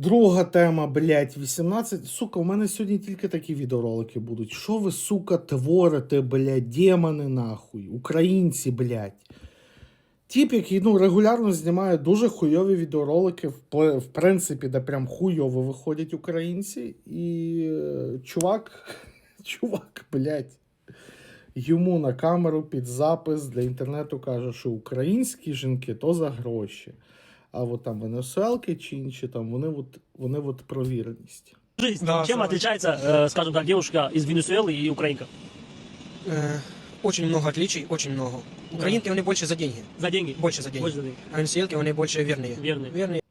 Друга тема, блядь, 18. Сука, у мене сьогодні тільки такі відеоролики будуть. Що ви, сука, творите, блядь, демони нахуй, українці, блядь. Тіп, який ну, регулярно знімає дуже хуйові відеоролики, в, принципі, де прям хуйово виходять українці. І е, чувак, чувак, блядь, йому на камеру під запис для інтернету каже, що українські жінки то за гроші А от там венесуелки чи інші, там вони от, вони от про вірність. жизнь. Да, Чем согласен. отличается, э, скажем так, девушка из Венесуэлы и украинка? Э, Очень много отличий, очень много. Украинки, они больше за деньги. За деньги? Больше за деньги. Больше за деньги. А венесуэлки, они больше верные. Верные. Верные.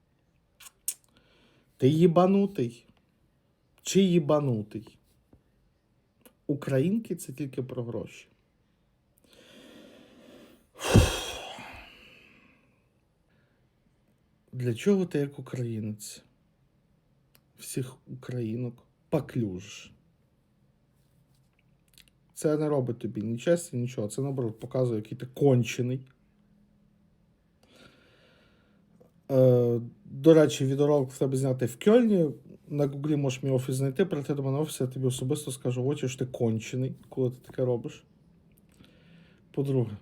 Ти їбанутий. Чи їбанутий? Українки це тільки про гроші. Для чого ти як українець? Всіх українок поклюжиш. Це не робить тобі ні честі, нічого. Це наоборот показує, який ти кончений. Е, до речі, відеоролик в тебе зняти в Кьольні. На Гуглі можеш мій офіс знайти, прийти до мене офіс, я тобі особисто скажу очі, що ти кончений, коли ти таке робиш. По-друге,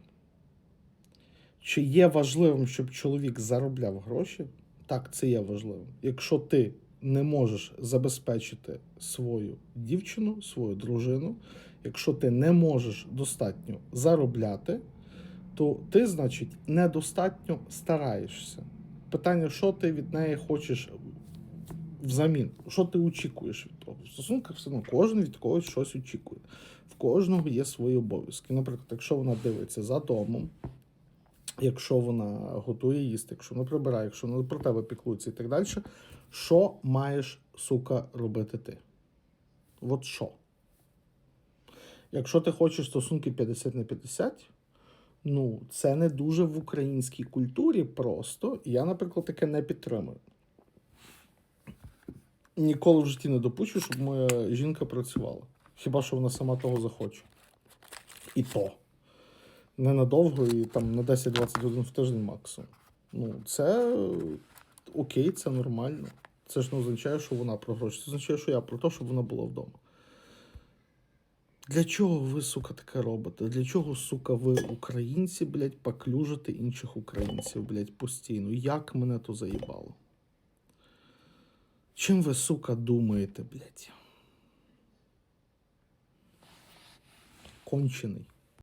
чи є важливим, щоб чоловік заробляв гроші? Так, це є важливим. Якщо ти не можеш забезпечити свою дівчину, свою дружину, якщо ти не можеш достатньо заробляти, то ти, значить, недостатньо стараєшся. Питання, що ти від неї хочеш взамін? Що ти очікуєш від того? В стосунках все одно кожен від когось щось очікує. В кожного є свої обов'язки. Наприклад, якщо вона дивиться за домом, якщо вона готує їсти, якщо вона прибирає, якщо вона про тебе піклується і так далі, що маєш, сука, робити ти? От що? Якщо ти хочеш стосунки 50 на 50, ну, це не дуже в українській культурі просто. Я, наприклад, таке не підтримую. Ніколи в житті не допущу, щоб моя жінка працювала. Хіба що вона сама того захоче. І то. Ненадовго і там на 10-20 годин в тиждень максимум. Ну, це окей, це нормально. Це ж не означає, що вона про гроші. Це означає, що я про те, щоб вона була вдома. Для чого ви, сука, таке робите? Для чого, сука, ви, українці, блядь, поклюжите інших українців, блядь, постійно? Як мене то заїбало? Чим ви, сука, думаєте, блядь? Кончений.